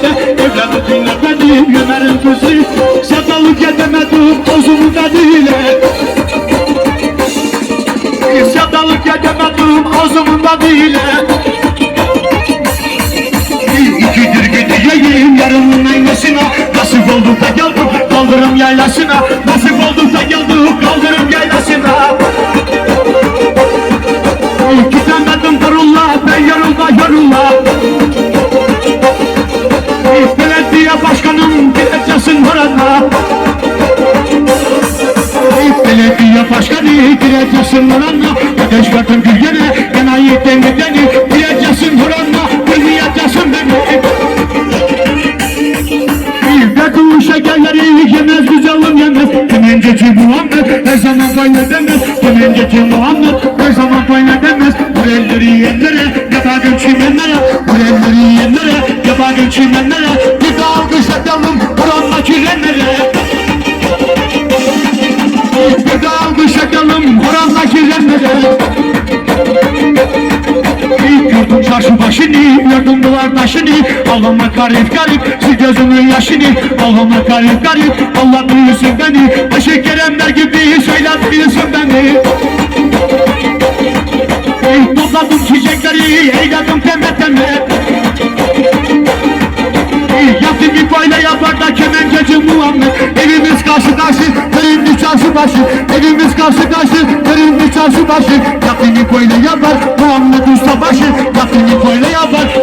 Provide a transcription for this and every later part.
dile Evladı dinlemedim Ömer'in kızı Sevdalık edemedim Ozumunda dile Sevdalık edemedim Ozumunda dile İkidir gideceğim yarının aynasına Nasip olduk da geldik kaldırım yaylasına Nasip olduk da geldik kaldırım yaylasına Gidemedim durulla ben yorulma yorulma Belediye başkanım gideceksin orana Belediye başkanı gideceksin orana Ateş bir yere Genayitten gideni Diyeceksin orana Diyeceksin beni Verdiğin şekerleri yemez güzelim yemez. Keminceci Muhammed her zaman böyle demez. Keminceci Muhammed her zaman böyle demez. Bu elleri yiyenlere yabancı çimenlere Bu elleri yiyenlere yabancı çimenlere Bir daha alkış edelim Kur'an'daki renlere Bir daha alkış edelim Kur'an'daki renlere Gördüm çarşı başını, gördüm duvar taşını Allah'ıma garip garip, sil gözümün yaşını. Allah'ıma garip garip, Allah büyüsün beni. Başı Keremler gibi söyler büyüsün beni. Topladım çiçekleri, eyledim teme teme Yapar da kemenceci Muhammed Evimiz karşı karşı, kırılmış çarşı başı. Evimiz karşı karşı, kırılmış çarşı başı. Bir koyla yapar, Muhammed usta başı bir koyla yapar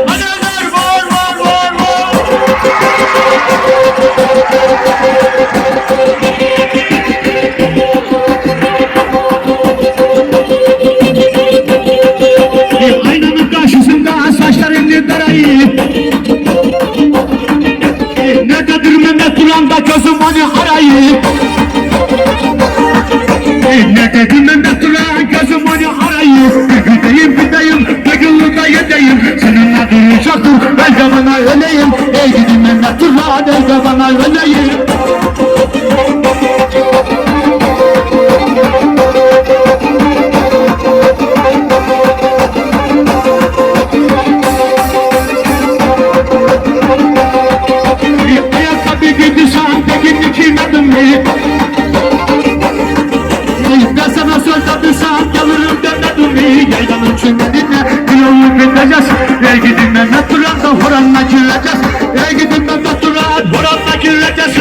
gideyim gideyim da yedeyim. Seninle duracaktım Ben de bana öleyim. Ey gidi Mehmet Duran Ey de bana öleyim Ey gidin Mehmet Duran'da horanla gireceğiz Ey gidin Mehmet Duran horanla gireceğiz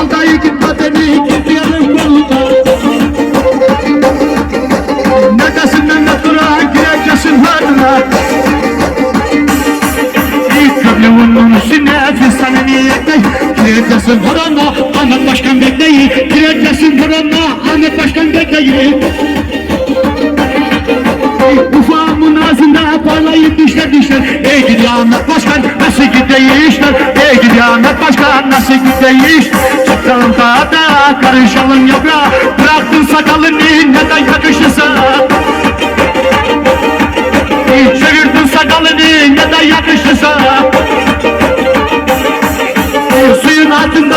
Aldayı gitme beni gitmeyelim koluna Neredesin Mehmet Duran gireceksin hardına İlk gömleğinin üstüne fistanı niyetle. Gireceksin hurana Ahmet Başkan bekleyin Hurana Ahmet Başkan bekleyin Ufağımın ağzında parlayıp dişler dişler Ey gidi Ahmet Başkan nasıl gidiyor işler Ey gidi Ahmet Başkan nasıl gidiyor işler Çakalım da karışalım yaprağa. Bıraktın sakalını neden yakışırsa? Çevirdin sakalını neden yakışırsa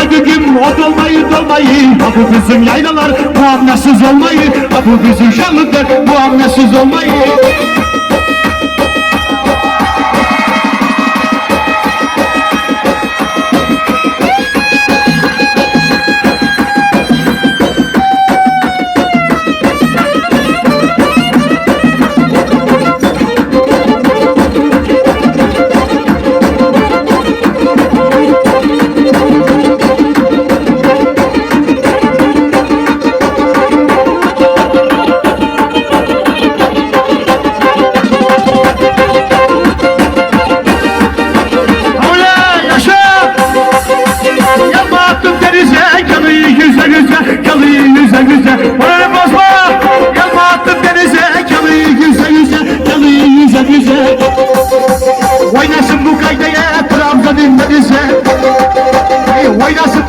Altında gügüm ot olmayı dolmayı. Bu bizim yaylalar bu anlasız olmayı. Bu bizim şanlıdır bu anlasız olmayı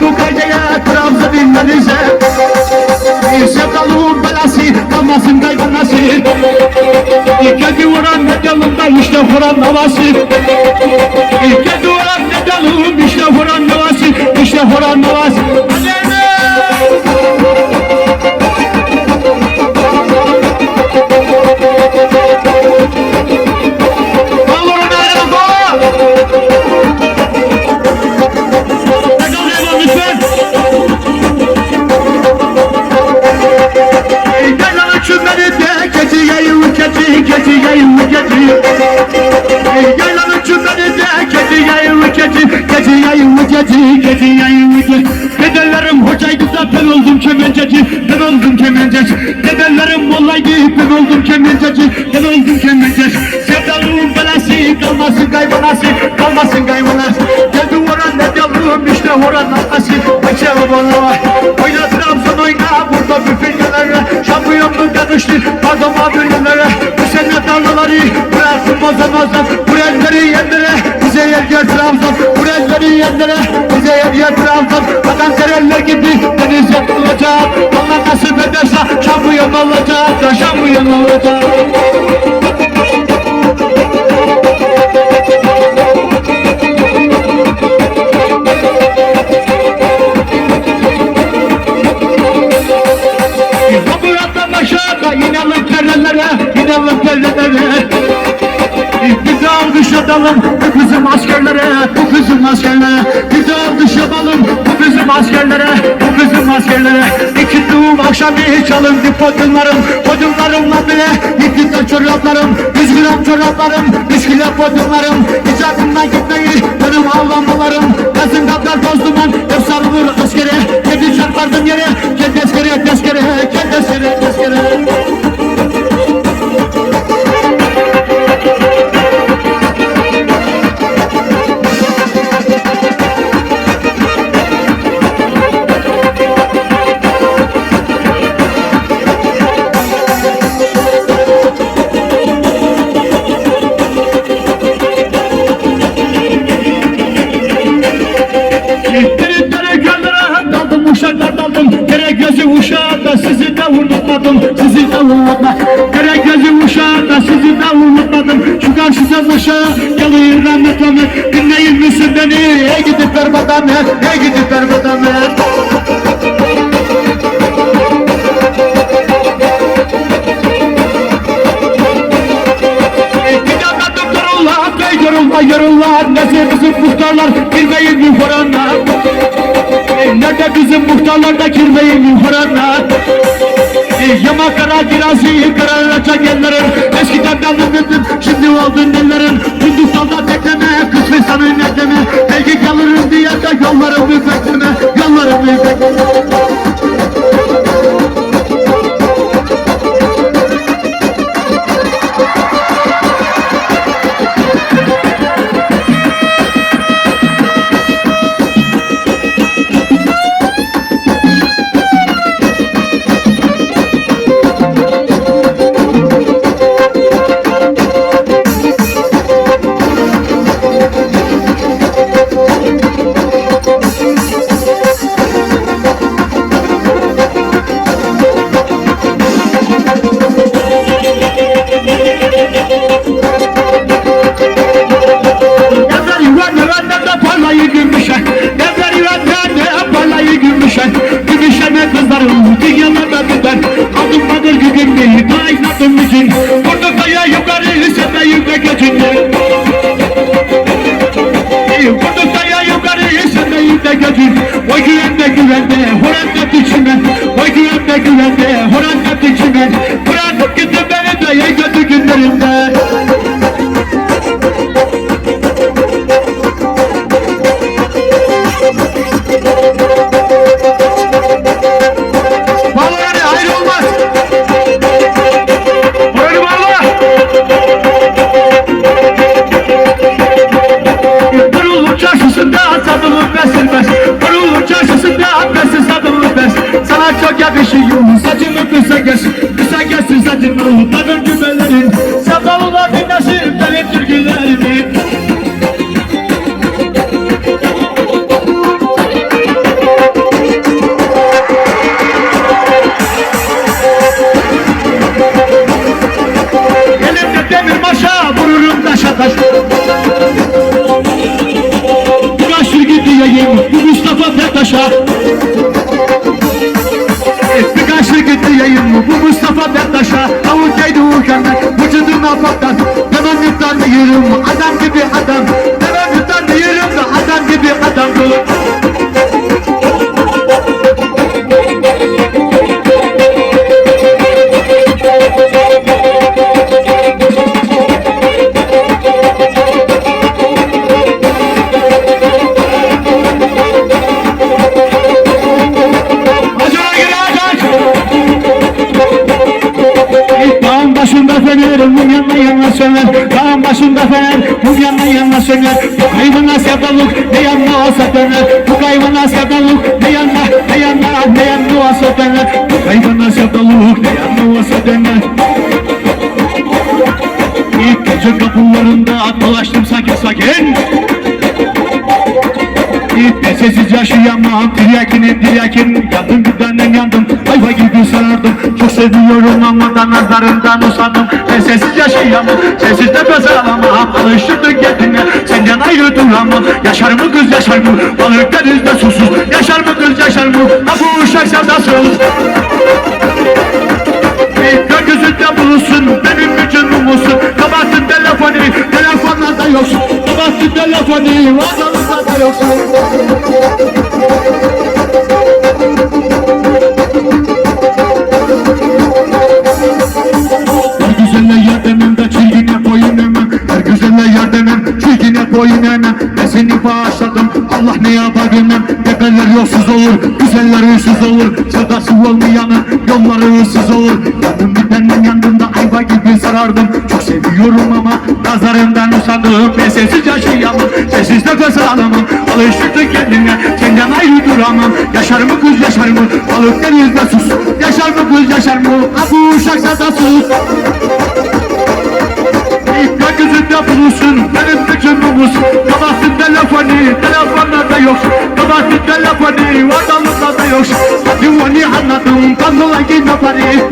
Bu kaydaya, Trabzon'un denize. Ey, Sevdalığın belası, kalmasın kaybolması. Kendi vuran ne dalında işte vuran havası. Kendi vuran ne dalım işte vuran havası. İşte vuran havası. Yaylanın cümbeni de gece yayılı gece Gece yayılı gece gece yayılı gece Dedelerim hocaydı da ben oldum kemenceci. Ben oldum kemenceci. Dedelerim olaydı ben oldum kemenceci. Ben oldum kemenceci. Sevdalığın belası kalmasın kaybolası Kalmasın kaybolası işte oran nakası Açı bana Oyna Trabzon oyna burada bütün yerlere Şampiyonluk danıştı pardon abilerlere Bu sene tarlaları bıraktım bozamazdan Bu elleri yerlere bize yer yer Trabzon. Bu elleri yerlere bize yer yer Trabzon. Vatan tereller gibi deniz yapılacak. Allah nasip ederse şampiyon olacak şampiyon olacak askerlere. İki doğum akşamı çalın dipodunlarım, podunlarımla bile yıkıkta çoraplarım, yüz gram çoraplarım, üç kilo podunlarım. Karşıdan aşağı gelir rahmet rahmet Dinleyin misin beni? Ey gidip ver badamı Ey gidip ver yorulma yorullar Nesi bizim muhtarlar, girmeyin yukarına Nerede bizim muhtarlar da girmeyin yukarına Yama kara kirası kararacak yerlerin Eskiden ben bildim, şimdi oldun ellerin. Gündüz dalda bekleme, kısmı sanın ekleme Belki kalırım diye de yollarımı bekleme Yollarımı bekleme bu Mustafa Fertaş'a Avuçaydı uğurken vücuduna patlar Hemen yuttan yürüm. Adam gibi adam Hemen yuttan yürüm. Da adam gibi adam söner söner Dağın başında fener Mum yanma yanma söner. Bu kaybına sevdalık Ne yanma olsa döner Bu kaybına sevdalık Ne yanma ne yanma ne yanma olsa döner Bu kaybına sevdalık Ne yanma olsa döner İlk gece kapılarında dolaştım sakin sakin yaşayamam Tiryakinin tiryakin Yandım tanem yandım. Ayva gibi sarardım. Çok seviyorum ama da nazarından usandım. Ben sessiz yaşayamam Sessiz nefes alamam Alıştırdın kendine Senden ayrı duramam. Yaşar mı kız yaşar mı? Balık denizde susuz. Yaşar mı kız yaşar mı? Ha bu uşak sevdasız Gökyüzünde bulursun benim için umusun. Kapattın telefonu telefonlarda yoksun. Kapattın telefonu ortalıklarda Yo soy un poco, olmayanı yolları hırsız olur. Yandım bir benim yanımda ayva gibi sarardım. Çok seviyorum ama nazarından usandım Ben sensiz yaşayamam sensiz nefes alamam Alıştırdın kendine senden ayrı duramam. Yaşar mı kız yaşar mı? Balık denizde sus. Yaşar mı kız yaşar mı? Ha bu uşak sevdasız Gökyüzünde bulursun benim bütün umuz Kapattın telefonu telefonlarda yok. Kapattın telefonu ortalıklarda yok. Hadi onu anladım kandola giyme bari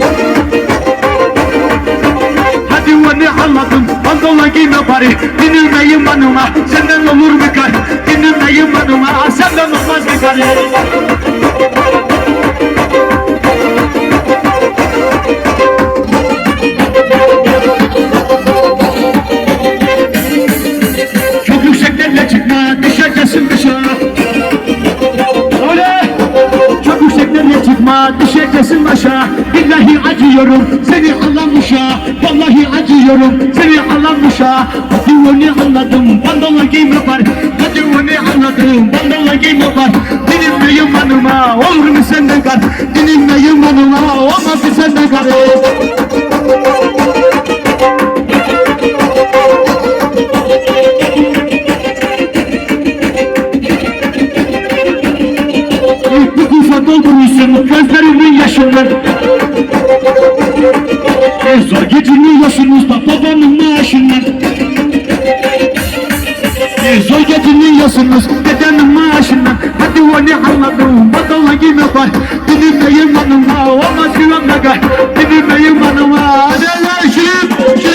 Hadi onu anladım kandola giyme bari Dinilmeyin banıma senden olur mu kar. Dinilmeyin banıma senden olmaz mı kar acıyorum seni anlamışa. Vallahi acıyorum seni anlamışa. Onu anladım bandola var Hadi onu anladım bandola giyme var Dinilmeyin manıma olur mu senden kar? Dinilmeyin manıma olmaz mı senden kar E zor geçiniyorsunuz da babamın maaşından. E zor geçiniyorsunuz dedemin maaşından. Hadi onu anladım badala gibi var? Dinlemeyin yanıma olmaz güvenme gel. Dinlemeyin yanıma Neler şimdi